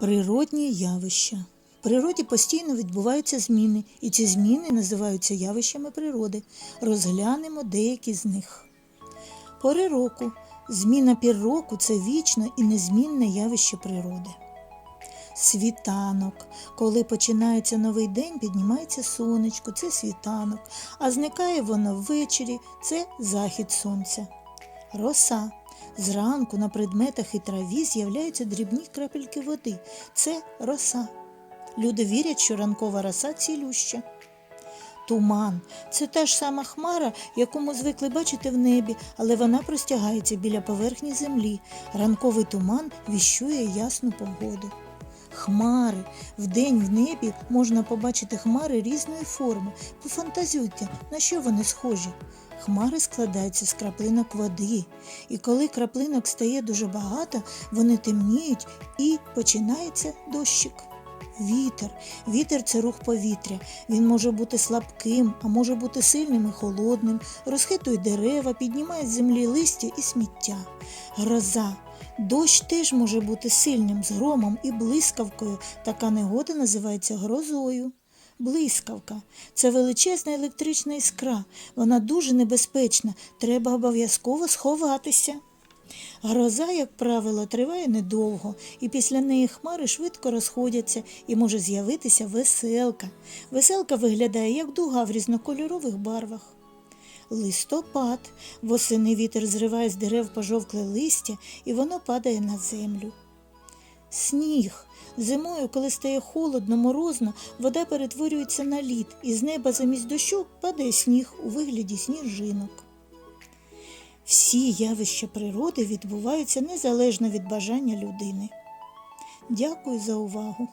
Природні явища. В природі постійно відбуваються зміни, і ці зміни називаються явищами природи. Розглянемо деякі з них. Пори року. Зміна пір року це вічне і незмінне явище природи. Світанок. Коли починається новий день, піднімається сонечко, це світанок, а зникає воно ввечері, це захід сонця. Роса. Зранку на предметах і траві з'являються дрібні крапельки води. Це роса. Люди вірять, що ранкова роса цілюща. Туман це та ж сама хмара, яку ми звикли бачити в небі, але вона простягається біля поверхні землі. Ранковий туман віщує ясну погоду. Хмари. Вдень в небі можна побачити хмари різної форми. Пофантазуйте, на що вони схожі. Хмари складаються з краплинок води, і коли краплинок стає дуже багато, вони темніють і починається дощик. Вітер. Вітер це рух повітря. Він може бути слабким, а може бути сильним і холодним, розхитує дерева, піднімає з землі листя і сміття. Гроза. Дощ теж може бути сильним, з громом і блискавкою. Така негода називається грозою. Блискавка це величезна електрична іскра. Вона дуже небезпечна. Треба обов'язково сховатися. Гроза, як правило, триває недовго, і після неї хмари швидко розходяться і може з'явитися веселка. Веселка виглядає як дуга в різнокольорових барвах. Листопад. Восени вітер зриває з дерев пожовкле листя, і воно падає на землю. Сніг. Зимою, коли стає холодно, морозно, вода перетворюється на лід, і з неба замість дощу падає сніг у вигляді сніжинок. Всі явища природи відбуваються незалежно від бажання людини. Дякую за увагу!